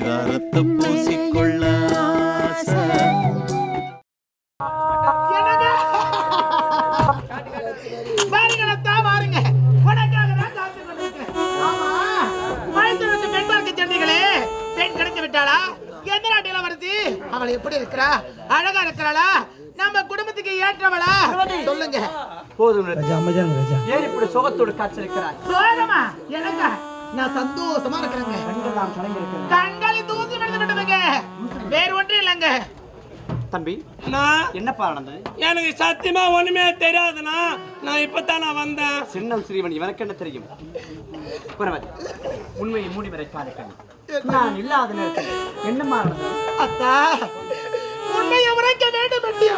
பரிதாரத்தை பூசிக்கொள்ள அவள் எப்படி இருக்கிறா? அழகா இருக்கிறாளா? நம்ம குடும்பத்துக்கு ஏற்றவளா? சொல்லுங்க. போதும் ராஜா. அமைதியாங்க ராஜா. ஏன் இப்படி சுகத்தோடு காய்ச்சிருக்கிறாய் சோகமா? எனக்கா நான் சந்தோஷமா இருக்கிறேங்க. கண்கள் கலங்கிருக்கிறது கண்களை தூசி விடுத்து விட்டதுங்க வேற ஒன்றும் இல்லைங்க. தம்பி நான் என்னப்பா நடந்தது? எனக்கு சத்தியமா ஒண்ணுமே தெரியாதுண்ணா. நான் இப்பதான் நான் வந்தேன். சின்னம் சிறிவன் இவனுக்கு என்ன தெரியும்? உண்மையை மூடி மறைக்காத நான் இல்லாத நேரத்தில் என்னம்மா நடந்தது? அத்தா உண்மையை உரைக்க வேண்டும் என்று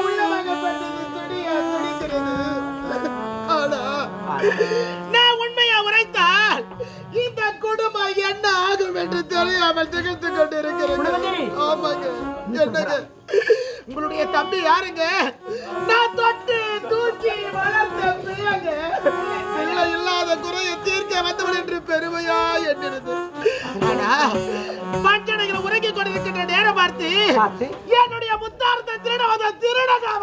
நான் உண்மையை உரைத்தால் இந்த குடும்பம் என்ன ஆகும் என்று தெரியாமல் திகழ்த்து கொண்டிருக்கிறது ஆமாங்க. என்னங்க உங்களுடைய தம்பி யாருங்க? நான் தொட்டு தூக்கி வளர்த்த பிள்ளைங்க. பிள்ளை இல்லாத குறையை தீர்க்க வந்தவள் என்று பெருமையா எண்ணிருது ஆனா பஞ்சனைகளை உறங்கிக் கொண்டிருக்கின்ற நேரம் பார்த்து? என்னுடைய முத்தாரத்தை திருட வந்த திருடகாவ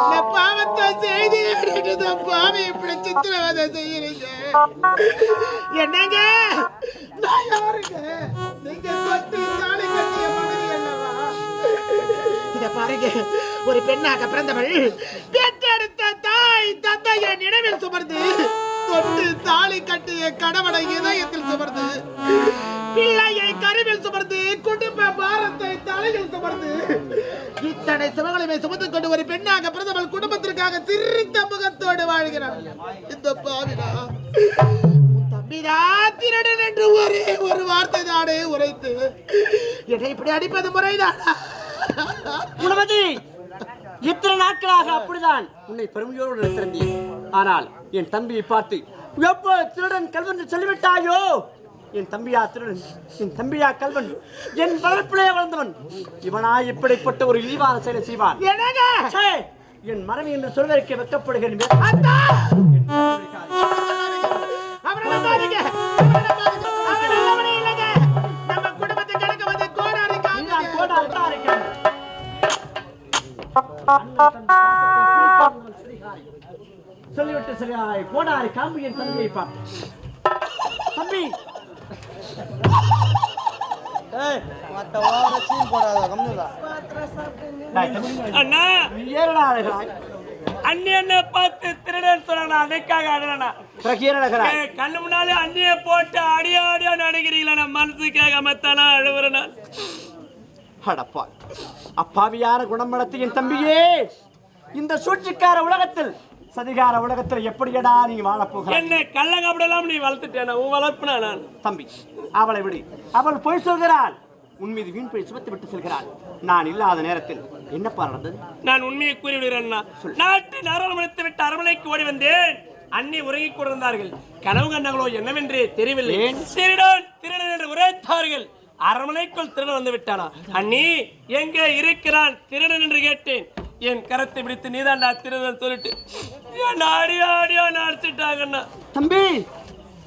என்ன பாவத்தை செய்தி பாவி இப்படி சித்திரவதை செய்யறீங்க என்னங்க? நான் யாருங்க? நீங்க தொட்டு தாலி கட்டிய மனைவி அல்லவா? இத பாருங்க. ஒரு பெண்ணாக பிறந்தவள் பெற்றெடுத்த தாய் தந்தைய நினைவில் சுமர்ந்து தொட்டு தாலி கட்டிய கணவனை இதயத்தில் சுமர்ந்து பிள்ளையை கருவில் சுமர்ந்து குடும்ப பாரத்தை தலையில் சுமர்ந்து இத்தனை சுமங்களையுமே சுமந்து கொண்டு ஒரு பெண்ணாக பிறந்தவள் குடும்பத்திற்காக சிரித்த முகத்தோடு வாழ்கிறாள் இந்த பாவினா தம்பிதான் திருடன் என்று ஒரே ஒரு வார்த்தை தானே உரைத்து என்னை இப்படி அடிப்பது முறைதானா? இத்தனை நாட்களாக அப்படிதான். உன்னை பெருமையோடு நிறுத்திருந்தேன் ஆனால் என் தம்பியை பார்த்து எப்போ திருடன் கல்வன் என்று சொல்லிவிட்டாயோ என் தம்பியா திருடன் என் தம்பியா கல்வன் என் வளர்ப்பிலே வளர்ந்தவன். இவனா இப்படிப்பட்ட ஒரு இழிவான செயலை செய்வான்! என் மனைவி என்று சொல்வதற்கு சரிகாய். சொல்லிவிட்டு சரியாய் கோடாரி காம்பு என் தம்பியை பார்த்து. தம்பி, அண்ணா! அண்ணி என்ன பார்த்து திருடன் சொன்னா அதுக்காக அழகாய் கண்ணு முன்னாலே அண்ணிய போட்டு அடியா அடியா நினைக்கிறீங்களா நான் மனசு கேட்காம தானே அழுவுறேன் நான். அடப்பா அப்பாவியான குணமளத்து என் தம்பியே இந்த சூழ்ச்சிக்கார உலகத்தில் சதிகார உலகத்தில் எப்படியடா நீ வாழப்போகிற என்ன கள்ளங்கப்படலாம் நீ வளர்த்துட்டேன்? உன் வளர்ப்புனா நான்? தம்பி அவளை விடு. அவள் பொய் சொல்கிறாள். உன் மீது வீண் பழி சுமத்தி விட்டு செல்கிறாள். நான் இல்லாத நேரத்தில் என்னப்பா நடந்தது? நான் உண்மையை கூறிவிடுகிறேன் நாட்டின் அரவணைத்து விட்டு அரவணைக்கு ஓடி வந்தேன். அண்ணி உறங்கிக் கொண்டிருந்தார்கள். கனவு கண்டங்களோ என்னவென்றே தெரியவில்லை. திருடன் திருடன் என்று உரைத்தார்கள். அரண்மனைக்குள் திருடன் வந்து விட்டானா? அண்ணி எங்கே இருக்கிறான்? திருடன் என்று கேட்டேன். என் கரத்தை பிடித்து நீதாண்டா திருடன் சொல்லிட்டு. அடிச்சிட்டாங்கண்ணா தம்பி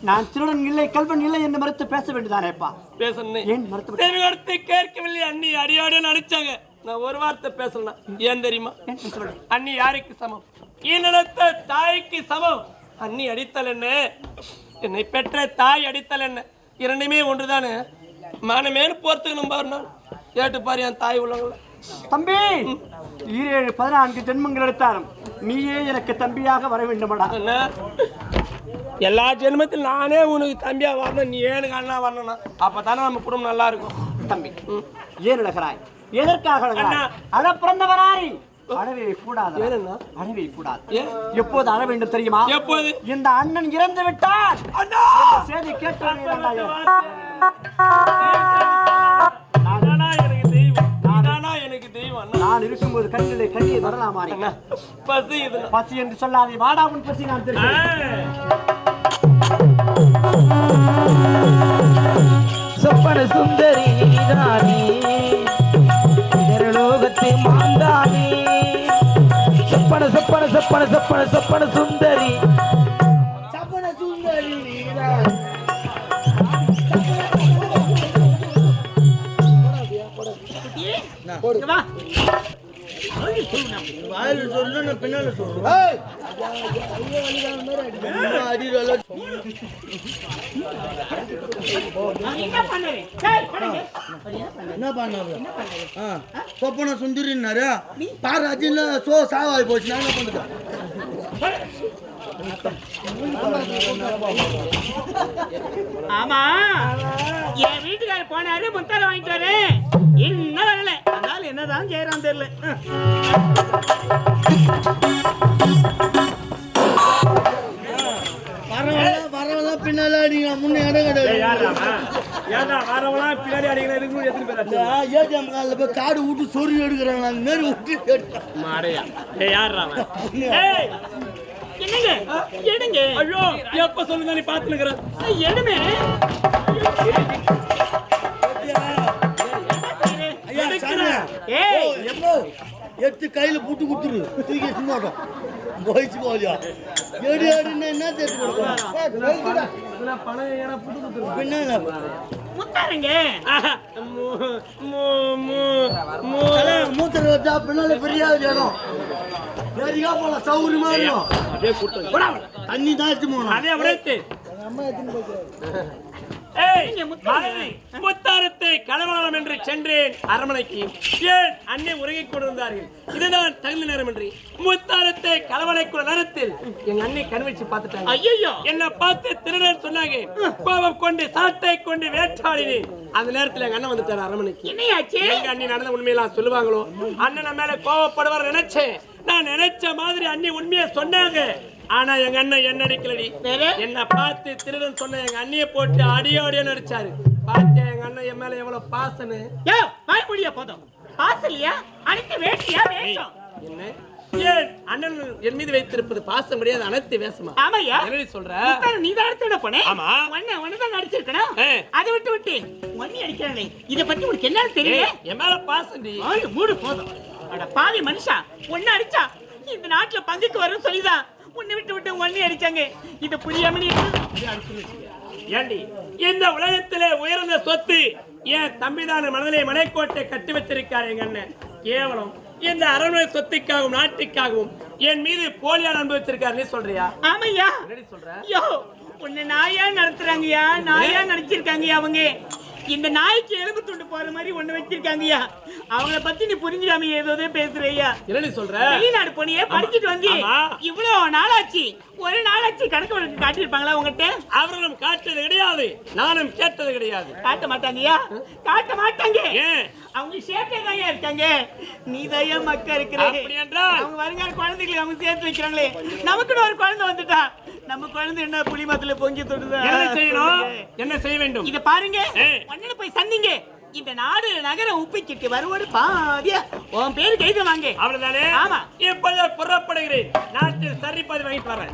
நான் திருடன் இல்லை கல்வன் இல்லை என்று மறுத்து பேச வேண்டியதானேப்பா? பேசணும் ஏன் மறுத்து விட்ட? செவி கொடுத்து கேட்கவில்லை அண்ணி. அடியாடியா அடிச்சாங்க. நான் ஒரு வார்த்தை பேசலாம் ஏன் தெரியுமா? அண்ணி யாருக்கு சமம்? ஈனத்த தாய்க்கு சமம். அண்ணி அடித்தல் என்ன? என்னை பெற்ற தாய் அடித்தல் என்ன? இரண்டுமே ஒன்றுதானே? மானமேனு போர்த்துக்கணும் பாரு நான். கேட்டு பாரு என் தாய் உள்ளவங்கள. தம்பி ஈரேழு பதினான்கு ஜென்மங்கள் எடுத்தாலும் நீயே எனக்கு தம்பியாக வர வேண்டுமடா. எல்லா ஜென்மத்தில் நானே உனக்கு தம்பியா வரணும் நீ ஏனுக்கு அண்ணா வரணும்னா. அப்பதானே நம்ம குடும்பம் நல்லா இருக்கும். தம்பி ஏன் அழகிறாய்? எதற்காக. அழ பிறந்தவராய் அழவே கூடாது? அழவே கூடாது. ஏன்? எப்போது அழ வேண்டும் தெரியுமா? எப்போது? இந்த அண்ணன் இறந்து விட்டார். அண்ணா! செய்தி கேட்டு நான் இருக்கும்போது கண்ணிலே கண்ணீர் வரலாமா பசி இதுல பசி என்று சொல்லாதே. வாடா உன் பசி நான் தெரியும் சொப்பன சுந்தரி நீதானே இதரலோகத்து மாந்தானே. சொப்பன சொப்பன சொப்பன சொப்பன சொப்பன சுந்தரி. சப்பன சுந்தரி நீதான். வாயில சொல்லு நான் பின்னால சொல்றேன் என்ன பண்ணாரு ஆ சொப்பன சுந்தரின்னாரு பாரு அஜின்ல சோ சாவாய் போச்சு நான் என்ன பண்ணுறேன் ஆமா. என் வீட்டுக்காரர் போனாரு முத்தார வாங்கிட்டு வரேன் இன்னும் வரல. அதனால என்னதான் செய்யறான் தெரியல. வரவெல்லாம் வரவெல்லாம் பின்னால அடிங்க. முன்ன இடம் கிடையாது ஏன்டா வரவங்களாம் பின்னாடி அடிக்கிற இருக்கு எத்தனை பேர்? ஏடிஎம் காலில் போய் காடு விட்டு சொறி எடுக்கிறாங்க. அந்த விட்டு. மாடையா. ஏய் என்னங்க? எடுங்க ஐயோ எப்ப சொல்லுங்க நீ பாத்துனுக்குற எடுமே எடுத்து கையில புட்டு குத்துரு தூக்கி சும்மாட்டோம் போயிச்சு போலியா? எடி அடின்னா என்ன கொடுக்கணும்? பின்ன என்ன? முத்தாருங்க மூ மூ மூ மூ. அதான் மூத்தர் வச்சா பின்னால பெரிய இடம் ஏரியா போலாம். சௌகரியமா இருக்கும் தண்ணி தான் எடுத்து போகணும். அதே அப்படியே ஏய் மனைவி முத்தாரத்தை கலவரம் என்று சென்றேன். அரமனைக்கு ஏன் அன்னை உறங்கிக் கொண்டிருந்தார்கள்? இதுதான் தகுந்த நேரம் என்று முத்தாரத்தை கலவரைக்குள்ள நேரத்தில் எங்க அன்னை கண் வச்சு பார்த்துட்டாங்க. ஐயோ என்ன பார்த்து திருடன் சொன்னாங்க. கோபம் கொண்டு சாட்டை கொண்டு வேட்டாடினேன். அந்த நேரத்துல எங்க அண்ணன் வந்துட்டாரு அரமனைக்கு. என்னையாச்சு? எங்க அண்ணி நடந்த உண்மையெல்லாம் சொல்லுவாங்களோ? அண்ணன் மேல கோவப்படுவார் நினைச்சேன். நான் நினைச்ச மாதிரி அண்ணி உண்மையை சொன்னாங்க. ஆனா எங்க அண்ணன் என்ன அடிக்கலடி? என்ன பார்த்து திருடன் சொன்ன எங்க அண்ணிய போட்டு அடியோடிய நடிச்சாரு. பார்த்தேன் எங்க அண்ணன் என் மேல எவ்வளவு பாசனு யோ வாய் முடியா போதும் பாசலியா அனைத்து வேட்டியா வேஷம். என்ன? ஏன் அண்ணன் என் மீது வைத்திருப்பது பாசம் கிடையாது அனைத்து வேஷமா? ஆமாய்யா. என்னடி சொல்ற? நீ தான் எடுத்து போனே. ஆமா. தான் ஏ. அதை விட்டு விட்டு ஒன்னி அடிக்கிறானே. இத பத்தி உனக்கு என்ன தெரியும் என் மேல பாசம்டி. ஆளு மூடு போதும். அட பாவி மனுஷா ஒன்னு அடிச்சா இந்த நாட்டுல பங்குக்கு வரும் சொல்லிதான். உன்னை விட்டு விட்டு ஒன்னி அடிச்சாங்க. இத புரியாம நீ ஏண்டி? இந்த உலகத்திலே உயர்ந்த சொத்து என் தம்பிதான மனதிலே மலைக்கோட்டை கட்டி வச்சிருக்காரு எங்க அண்ணன்? கேவலம். இந்த அரண்மனை சொத்துக்காகவும் நாட்டுக்காகவும் என் மீது போலியான அன்பு வச்சிருக்காரு. நீ சொல்றியா? ஆமையா? சொல்ற? யோ உன்னை நாயா நடத்துறாங்கயா நாயா நடிச்சிருக்காங்கயா அவங்க. இந்த நாய்க்கு எலும்பு துண்டு போற மாதிரி ஒண்ணு வச்சிருக்காங்கய்யா. அவங்கள பத்தி நீ புரிஞ்சுக்காம ஏதோ பேசுறியா என்ன சொல்ற? வெளிநாடு போனியே படிச்சுட்டு வந்து. இவ்வளவு நாளாச்சு. ஒரு நாளாச்சு கணக்கு வழக்கு காட்டியிருப்பாங்களா உங்ககிட்ட அவர்களும் காட்டது கிடையாது. நானும் கேட்டது கிடையாது. காட்ட மாட்டாங்கய்யா. காட்ட மாட்டாங்க. அவங்க ஷேப்ல தான் இருக்காங்க. நீ தான் மக்கா இருக்கிற? அவங்க வருங்கால குழந்தைகளை அவங்க சேர்த்து வைக்கிறாங்களே. நமக்குன்னு ஒரு குழந்தை வந்துட்டா. நம்ம குழந்தை என்ன புலி மரத்துல பொங்கி தொடுதா என்ன செய்யணும்? என்ன செய்ய வேண்டும்? இத பாருங்க. ஒன்னு போய் சந்திங்க. இந்த நாடு நகர உப்பிச்சிட்டு வருவோடு பாதியா உன் பேரு கைது வாங்க. அவ்வளவுதானே? ஆமா. இப்போது புறப்படுகிறேன். நாட்டில் சரி பாதி வாங்கிட்டு வரேன்.